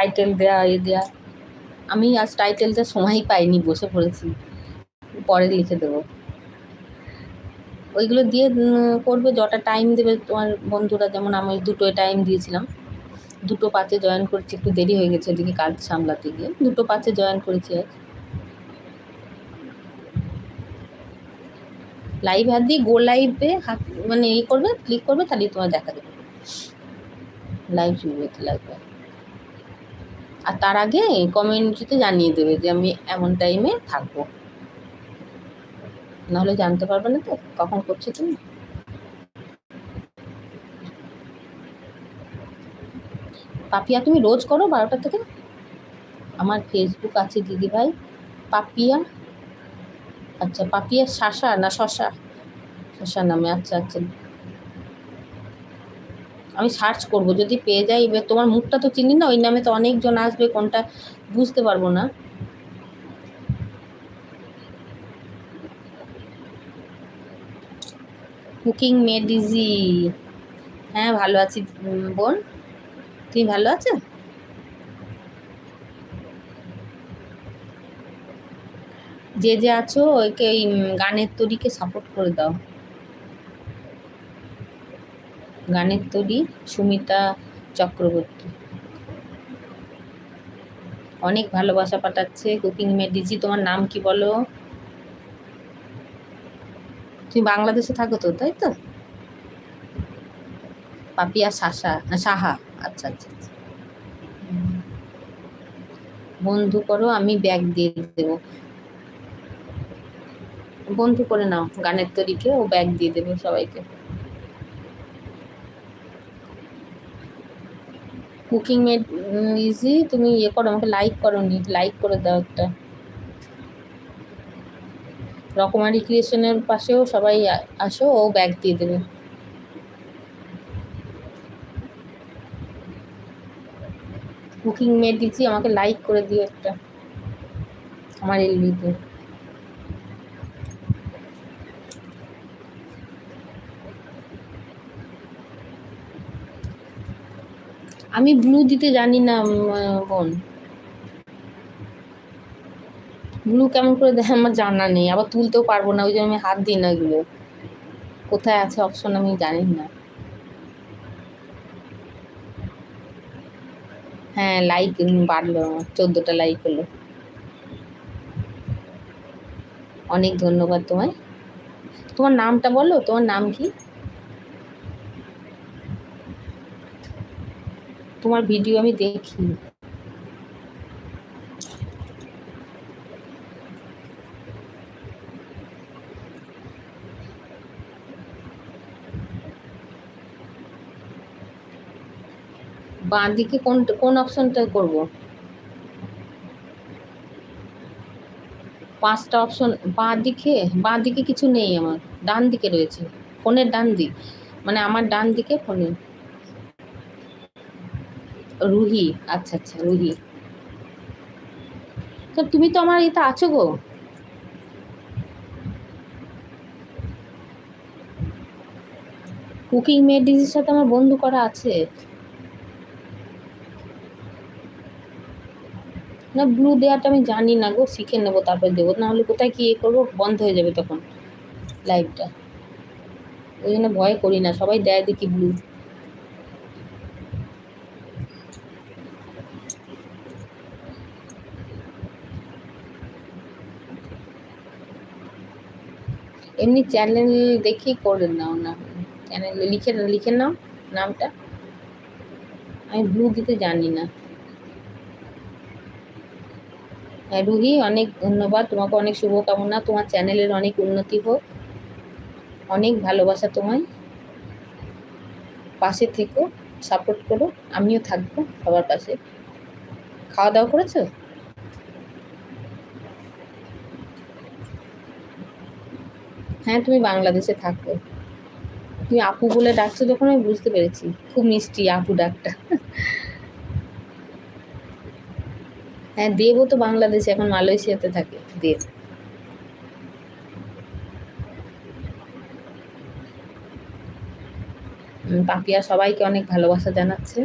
Title দেয়া, এ দেয়া। আমি আজ টাইটেলটা সময়ই পাইনি, বসে পড়েছি। পরে লিখে দেবো। ওইগুলো দিয়ে করবে, যটা টাইম দেবে, তোমার বন্ধুরা, যেমন আমি দুটোয় টাইম দিয়েছিলাম। দুটো পাঁচে জয়েন করছি, একটু দেরি হয়ে গেছে ওদিকে কাজ সামলাতে গিয়ে। দুটো পাঁচে জয়েন করেছি আজ। লাইভ হাত দিয়ে গো লাইভে হাত মানে এই করবে ক্লিক করবে, তাহলে তোমার দেখা দেবে। লাইভ শুরু হতে লাগবে আর তার আগে কমিউনিটিতে জানিয়ে দেবে যে আমি এমন টাইমে থাকব। নাহলে জানতে পারবে না তো কখন করছ তুমি। পাপিয়া, তুমি রোজ করো বারোটা থেকে? আমার ফেসবুক আছে দিদি ভাই। পাপিয়া? আচ্ছা পাপিয়া শাসা না শশা? শশা নামে আচ্ছা আচ্ছা। আমি সার্চ করব, যদি পেয়ে যাই। এবার তোমার মুখটা তো চিনি না, ওই নামে তো অনেকজন আসবে, কোনটা বুঝতে পারব না। কুকিং মেড ইজি হ্যাঁ ভালো আছি বোন। তুমি ভালো আছো? যে যে আছো ওইকে ওই গানের তরিকে সাপোর্ট করে দাও। গানের তরি সুমিতা চক্রবর্তী। অনেক ভালোবাসা পাঠাচ্ছে কুকিং মেডিজি তোমার নাম কি বলো? তুমি বাংলাদেশে থাকো তো, তাই তো? পাপিয়া না সাহা আচ্ছা আচ্ছা আচ্ছা। বন্ধু করো, আমি ব্যাগ দিয়ে দেবো। বন্ধু করে নাও গানের তরিকে ও ব্যাগ দিয়ে দেবে সবাইকে। কুকিং মেড ইজি তুমি ইয়ে করো, আমাকে লাইক করো নি লাইক করে দাও একটা। রকমারি ক্রিয়েশনের পাশেও সবাই আসো, ও ব্যাগ দিয়ে দেবে। কুকিং মেড ইজি আমাকে লাইক করে দিও একটা। আমার এলবিতে আমি ব্লু দিতে জানি না বোন। ব্লু কেমন করে দেয় আমার জানা নেই, আবার তুলতেও পারব না, ওই জন্য আমি হাত দিই না এগুলো। কোথায় আছে অপশন আমি জানি না। হ্যাঁ লাইক বাড়লো, চোদ্দোটা লাইক হলো। অনেক ধন্যবাদ তোমায়। তোমার নামটা বলো, তোমার নাম কি? তোমার ভিডিও আমি দেখি বাঁ দিকে কোন কোন অপশনটা করব? পাঁচটা অপশন বাঁ দিকে বাঁ দিকে কিছু নেই আমার ডান দিকে রয়েছে, ফোনের ডান দিক মানে আমার ডান দিকে ফোনের। রুহি আচ্ছা আচ্ছা রুহি। তো তুমি তো আমার এতে আছো গো। কুকিং মেডিসের সাথে আমার বন্ধু করা আছে। না ব্লু দেওয়াটা আমি জানি না গো, শিখে নেব, তারপরে দেবো। নাহলে কোথায় কী এ করব, বন্ধ হয়ে যাবে তখন লাইভটা ওই জন্য ভয় করি না, সবাই দেয় দেখি ব্লু এমনি চ্যানেল দেখেই করে নাও না। চ্যানেলে লিখে লিখে নাও নামটা। আমি ব্লু দিতে জানি না। হ্যাঁ রুহি, অনেক ধন্যবাদ। তোমাকে অনেক শুভকামনা। তোমার চ্যানেলের অনেক উন্নতি হোক। অনেক ভালোবাসা তোমায়। পাশে থেকো সাপোর্ট করো। আমিও থাকব সবার পাশে। খাওয়া দাওয়া করেছ? হ্যাঁ তুমি বাংলাদেশে থাকো। তুমি আপু বলে ডাকছো যখন, আমি বুঝতে পেরেছি। খুব মিষ্টি আপু ডাকটা। হ্যাঁ দেবও তো বাংলাদেশে, এখন মালয়েশিয়াতে থাকে, দেব। পাপিয়া সবাইকে অনেক ভালোবাসা জানাচ্ছে।